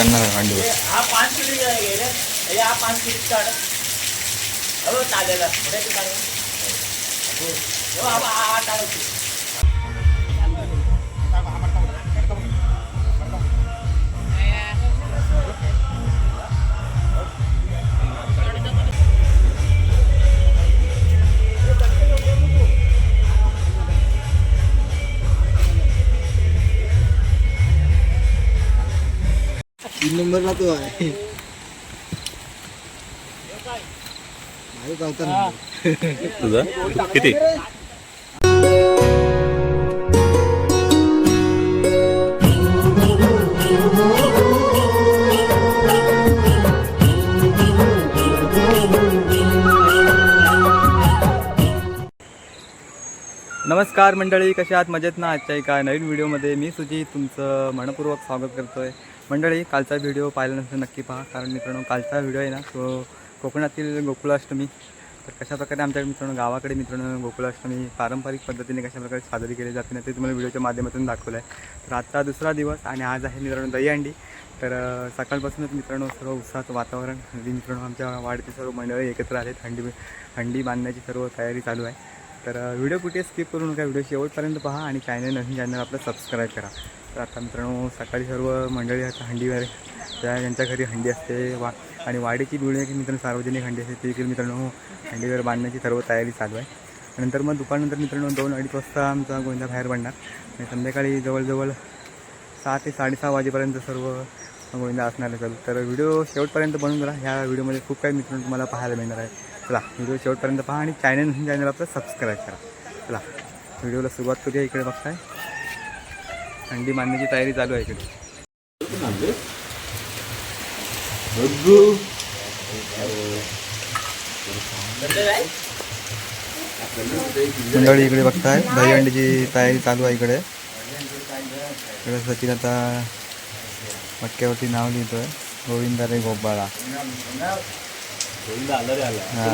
करणार आहे मांडीवर हा पाच किलो गेले हे हा पाच किलो काढ हो चालेल तीन नंबरला तो आहे. माझं चौथा नंबर तुझं? किती? नमस्कार मंडळी कशा आहात? मजेत ना आजच्या एका नवीन व्हिडिओमध्ये मी सुजित तुमचं मनपूर्वक स्वागत करतो आहे मंडळी कालचा व्हिडिओ पाहिला नसेल नक्की पहा. कारण मित्रांनो कालचा व्हिडिओ आहे ना तो कोकणातील गोकुळाष्टमी. तर कशा प्रकारे आमच्या मित्रांनो गावाकडे मित्रांनो गोकुळाष्टमी पारंपरिक पद्धतीने कशा प्रकारे साजरी केली जाते ना ते तुम्हाला व्हिडिओच्या माध्यमातून दाखवलं आहे तर आजचा दुसरा दिवस आणि आज आहे मित्रांनो दहीहंडी तर सकाळपासूनच मित्रांनो सर्व उत्साहाचं वातावरण मित्रांनो आमच्या वाढते सर्व मंडळी एकत्र आलेत. हंडी हंडी बांधण्याची सर्व तयारी चालू आहे. तर व्हिडिओ कुठे स्किप करू नका. व्हिडिओ शेवटपर्यंत पहा आणि चॅनल नवीन चॅनल आपलं सबस्क्राईब करा. तर आता मित्रांनो सकाळी सर्व मंडळी आता हंडीवर त्या ज्यांच्या घरी हंडी असते. वा आणि वाडीची बिल्डिंग की मित्रांनो सार्वजनिक हंडी असते ती देखील मित्रांनो हंडीवर बांधण्याची सर्व तयारी चालू आहे. नंतर मग दुपारनंतर मित्रांनो दोन अडीच वाजता आमचा गोंधा बाहेर पडणार. आणि संध्याकाळी जवळजवळ सहा ते साडेसहा वाजेपर्यंत सर्व गोविंदा असणार आहे. चालू तर व्हिडिओ शेवटपर्यंत बनवून करा ह्या व्हिडिओमध्ये खूप काही मित्रांनो तुम्हाला पाहायला मिळणार आहे. चला व्हिडिओ शेवटपर्यंत पहा आणि चॅनल चॅनल आपलं सबस्क्राईब करा. चला व्हिडिओला सुरुवात करूया. इकडे बघताय. थंडी बांधण्याची तयारी चालू आहे इकडे. मंडळी इकडे बघताय दहीहंडीची तयारी चालू आहे इकडे. इकडे सचिन आता मटक्यावरती नाव लिहितोय गोविंदा रे गोपाळा. हा.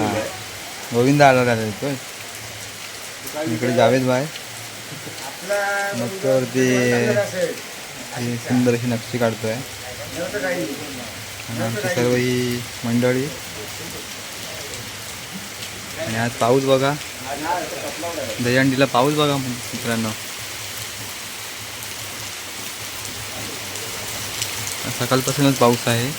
गोविंद आला आला तो इकडे जावेद बाय मटक्यावरती ही सुंदर अशी नक्षी काढतोय. आणि आमची सर्व ही मंडळी. आणि आज पाऊस बघा. दहीहंडीला पाऊस बघा मित्रांनो. सकाळपासूनच पाऊस आहे.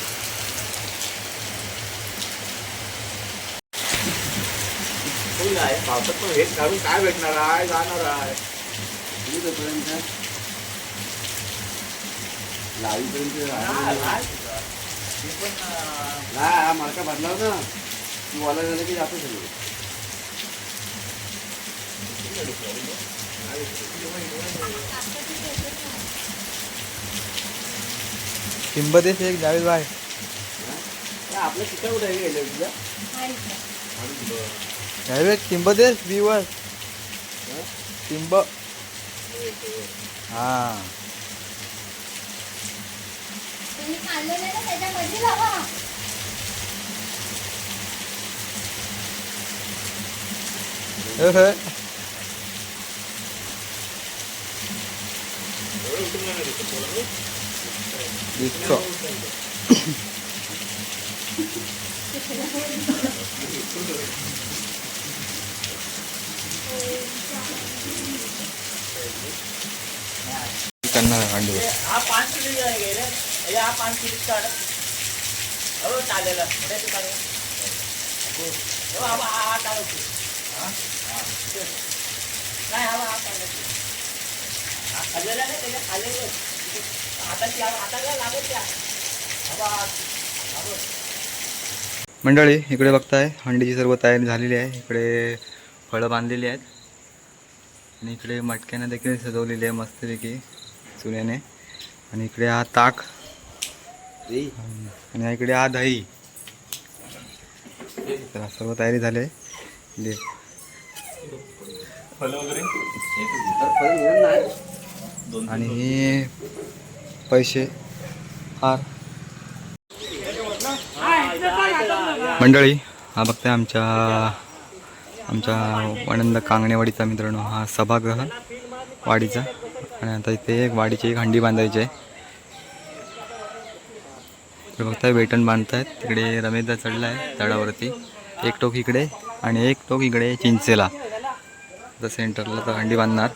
आहे. पावसात पण हेच काढून काय भेटणार आहे? जाणार आहे. हा, हा. ते पण, अं, मार्का भरला ना तू वाला झालं की जातो सगळं. टिंबदेश एक जावेद बाय आपलं चिकन कुठे गेलं तुझ्या जावेद टिंबदेश दिवस टिंब हा तुम्ही खाल्लेलं ना त्याच्यामध्ये लावा हे हे. दिसतो करणार हा पाच किलो गेले हे पाच किलो काढ हो चालेल पुढे तू काढ हो काढ नाही हा काढ खाल्लेला नाही त्याच्या खाल्लेलं हाताची हाताला लागत त्या हवा मंडळी इकडे बघताय हंडीची सर्व तयारी झालेली आहे इकडे फळं बांधलेली आहेत आणि इकडे मटक्यानं देखील सजवलेली आहे मस्तपैकी चुन्याने आणि इकडे हा ताक. आणि इकडे हा दही. तर हा सर्व तयारी झाली आहे. ले. आणि हे पैसे. हार. मंडळी हा बघताय आमच्या आमच्या आनंद कांगणेवाडीचा मित्रांनो हा सभागृह वाडीचा. आणि आता इथे एक वाडीची एक हंडी बांधायची आहे. बघताय वेटण बांधतायत. तिकडे रमेशदा चढला आहे झाडावरती एक टोक इकडे आणि एक टोक इकडे चिंचेला. आता सेंटरला तर हंडी बांधणार.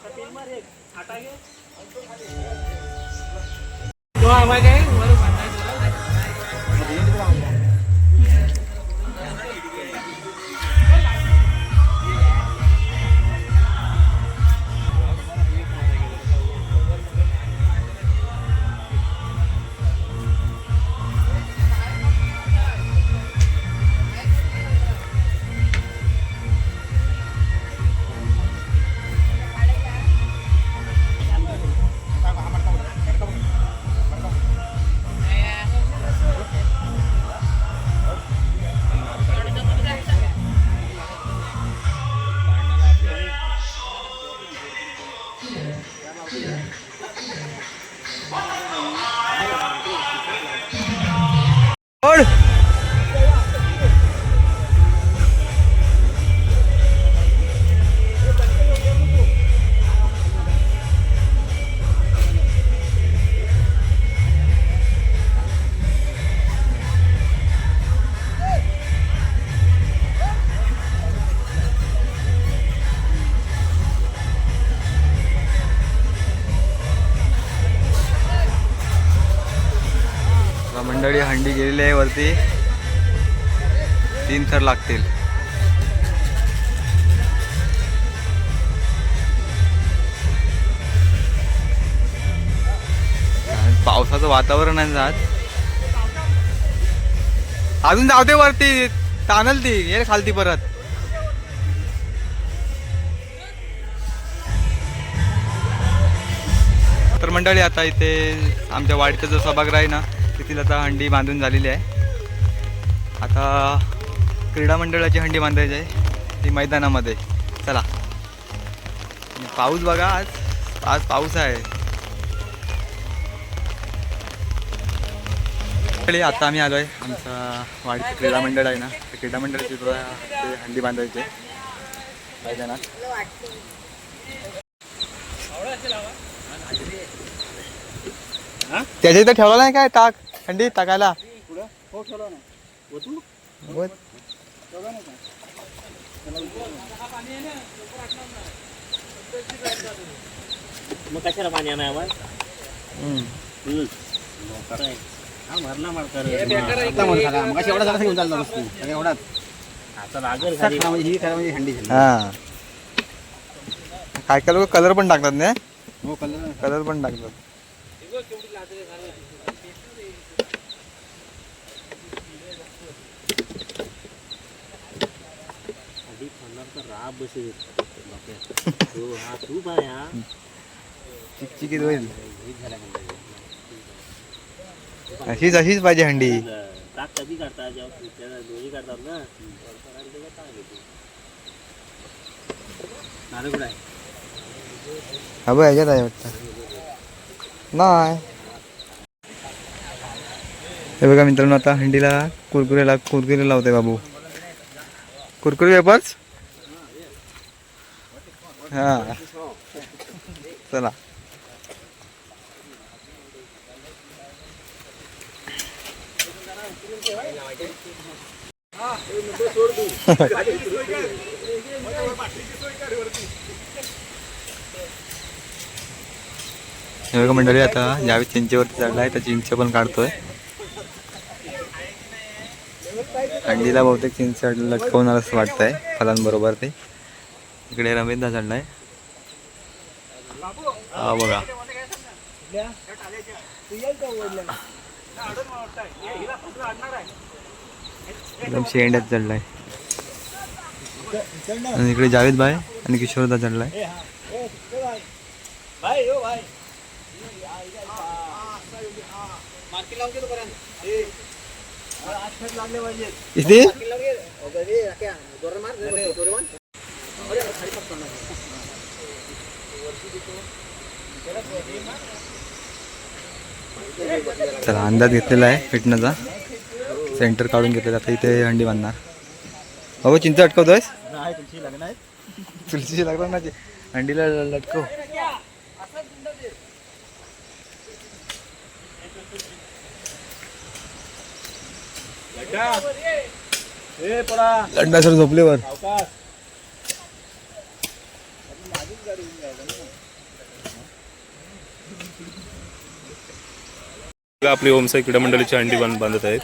मंडळी गेलेली आहे वरती. तीन थर लागतील. पावसाचं वातावरण आहे आज. अजून जावते वरती. तानल ती. ये खालती परत. तर मंडळी आता इथे आमच्या वाडीचा जो सभागृह आहे ना असतील आता हंडी बांधून झालेली आहे. आता क्रीडा मंडळाची हंडी बांधायची आहे. ती मैदानामध्ये. चला. पाऊस बघा आज. आज पाऊस आहे. आता आम्ही आलो आहे आमचा वाढीचं क्रीडा मंडळ आहे ना. त्या क्रीडा मंडळाची हंडी बांधायची आहे. मैदानात. त्याच्या इथं ठेवला नाही काय टाक हो. मग कशाला पाणी. हा भरला मारकर झाला मग एवढा घेऊन चालला एवढाच आता लागेल म्हणजे ही. खरा म्हणजे हंडी झाली हा काय काय लोक कलर पण टाकतात ना? हो कल्ला कलर पण टाकतात आधी खाणार तर राब बसेल हो हा तू पाय हा चिकचिकीत होईल. अशीच अशीच पाहिजे हंडी. कधी काढतात दोन्ही ना हा बघ ह्याच्यात आहे वाटतं. नाही. हे बघा मित्रांनो आता हंडीला कुरकुरेला कुरकुरे लावते बाबू. कुरकुरे वेपर्स हा चला मंडळी आता ज्यावेळी चिंचेवरती चढलाय तर चिंच पण काढतोय. अंडीला बहुतेक चिंच लटकवणार असं वाटतंय फलांबरोबर ते. इकडे रमेशदा चढलाय हा, बघा. एकदम शेंड्यात चढलाय इकडे जावेद बाय आणि किशोरदा चढलाय इथे? चला अंदाज घेतलेला आहे फिटण्याचा सेंटर काढून घेतलेला आता इथे हंडी बांधणार. बाबा चिंच अटकवतोयस? तुलसीची लागणार ना. हंडीला लटकव. लड्डा. सर झोपलेवर आपली ओमसाई क्रीडा मंडळीची अंडी बांध बांधत आहेत.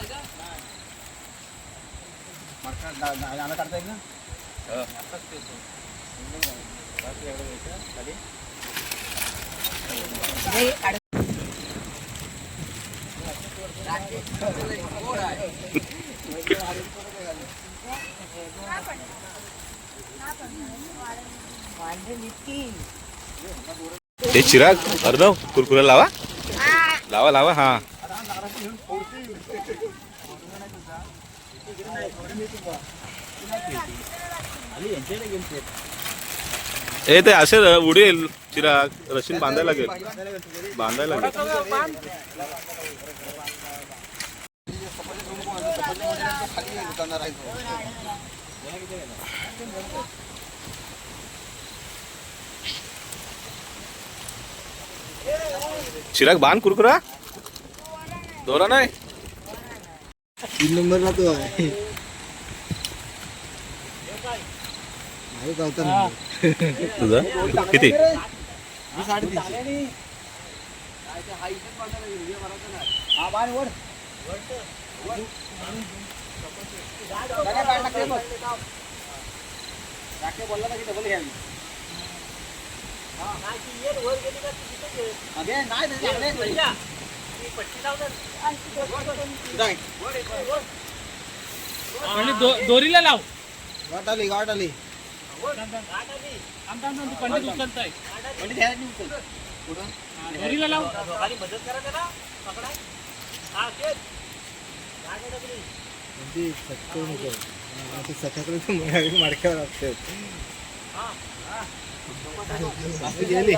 हे चिराग अर्णव कुरकुरा लावा. लावा लावा हा. ए ते असे उडेल चिराग रशीन बांधायला लागेल. बांधायला लागेल. चिराग बांध कुरकुरा? दोरा नाही? तीन नंबरला तो आहे. नाही गावता तुझं? किती? आणि दो- दोरीला लाव. गाठ आली गाठ आली पंडित उचलताय दोरीला लाव. म्हणजे सटकवू नको आता सकाळकडे तर मग मडक्यावर असते. गेली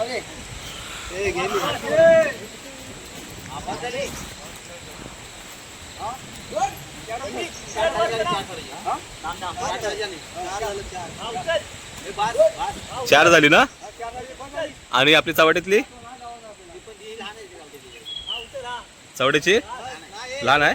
चार झाली ना? आणि आपली चावड्यातली चवड्याची लहान आहे?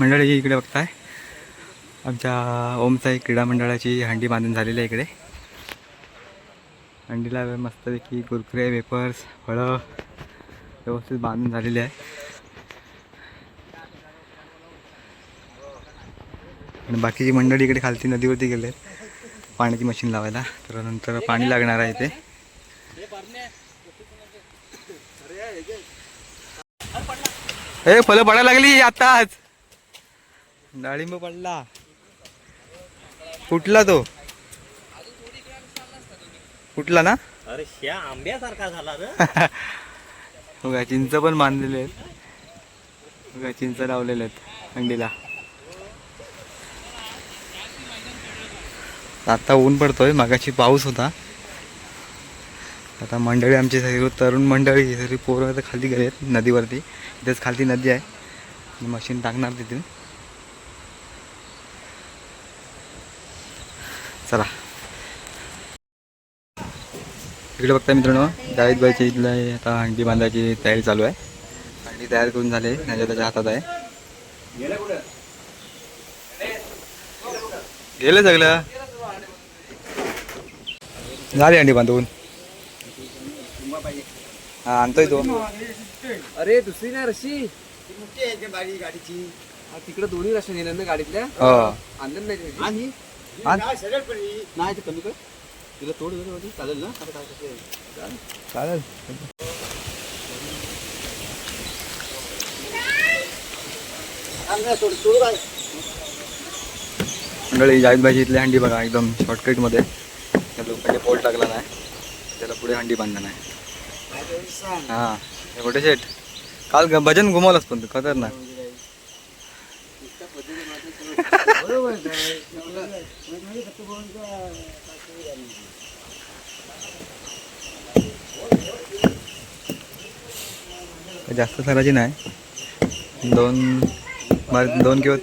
मंडळी इकडे बघताय. आमच्या ओमसाई क्रीडा मंडळाची हंडी बांधून झालेली आहे इकडे. हंडीला मस्तपैकी कुरकुरे वेपर्स फळं व्यवस्थित बांधून झालेली आहे. आणि बाकीची मंडळी इकडे खालती नदीवरती गेले पाण्याची मशीन लावायला. तर नंतर पाणी लागणार आहे इथे. ए फळं पडायला लागली आताच. डाळिंब पडला. कुठला तो? कुठला ना? अरे श्या आंब्यासारखा झाला बघा चिंच पण बांधलेले आहेत. बघा चिंच लावलेले आहेत अंडीला आता ऊन पडतोय मागाशी पाऊस होता. आता मंडळी आमची सगळी तरुण मंडळी सगळी पोरं तर खाली गेलेत नदीवरती. इथेच खालती नदी आहे. मशीन टाकणार तिथून. चला. इकडे बघता मित्रांनो जावेदबाईच्या इथलं आहे. आता हंडी बांधायची तयारी चालू आहे. हंडी तयार करून झाली. त्याच्या त्याच्या हातात आहे. गेलं सगळं. झाली हंडी बांधून. हा आणतोय तो. अरे दुसरी नाही रशी. गाडीची. तिकडे दोन्ही रशी नेल्या ना गाडीतल्या? हो. अंदर नाही आण. नाही ते कमी कर. तिला वाटी. चालेल ना? आता काय करायचं? चालेल. मंडळी जावेदबाईची इथली हंडी बघा एकदम शॉर्टकटमध्ये त्या लोकांनी पोल टाकला नाही. त्याला पुढे हंडी बांधणं आहे हां हे कुठे शेट काल भजन घुमवलंच पण तू खतरनाक. जास्त सराची नाही. दोन दोन किंवा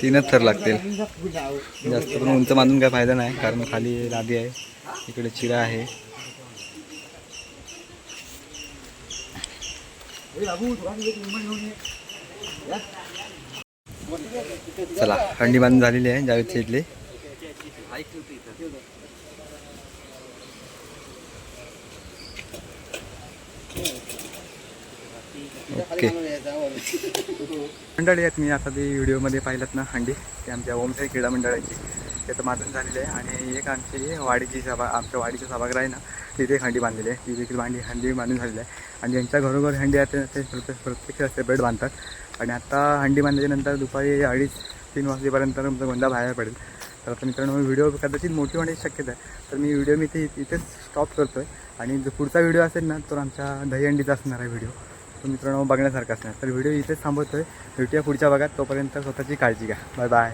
तीनच थर लागतील. जास्त पण उंच बांधून काय फायदा नाही कारण खाली लादी आहे इकडे चिरा आहे. चला हंडी बांधून झालेली आहे जावेद इथली ओके. मंडळी आहेत मी आता ते व्हिडिओमध्ये पाहिलात ना हंडी. ते आमच्या ओमसाई क्रीडा मंडळाची. त्याचं माधून झालेलं आहे आणि एक आमची वाडीची सभा आमच्या वाडीचा सभागृह आहे ना तिथे एक हंडी बांधलेली आहे. ती देखील भांडी हंडी बांधून झालेली आहे. आणि ज्यांच्या घरोघर हंडी आहे ते प्रत्येक प्रत्येक सेपरेट बांधतात. आणि आता हंडी बांधल्याच्यानंतर दुपारी अडीच तीन वाजेपर्यंत तुमचा गोंधा बाहेर पडेल. तर आता मित्रांनो व्हिडिओ कदाचित मोठी होण्याची शक्यता आहे. तर मी व्हिडिओ मी ते इथेच स्टॉप करतो आहे आणि जो पुढचा व्हिडिओ असेल ना तो आमच्या दहीहंडीचा असणार आहे व्हिडिओ. तो मित्रांनो बघण्यासारखा असणार. तर व्हिडिओ इथेच थांबवतो आहे भेटूया पुढच्या भागात. तोपर्यंत स्वतःची काळजी घ्या. Bye bye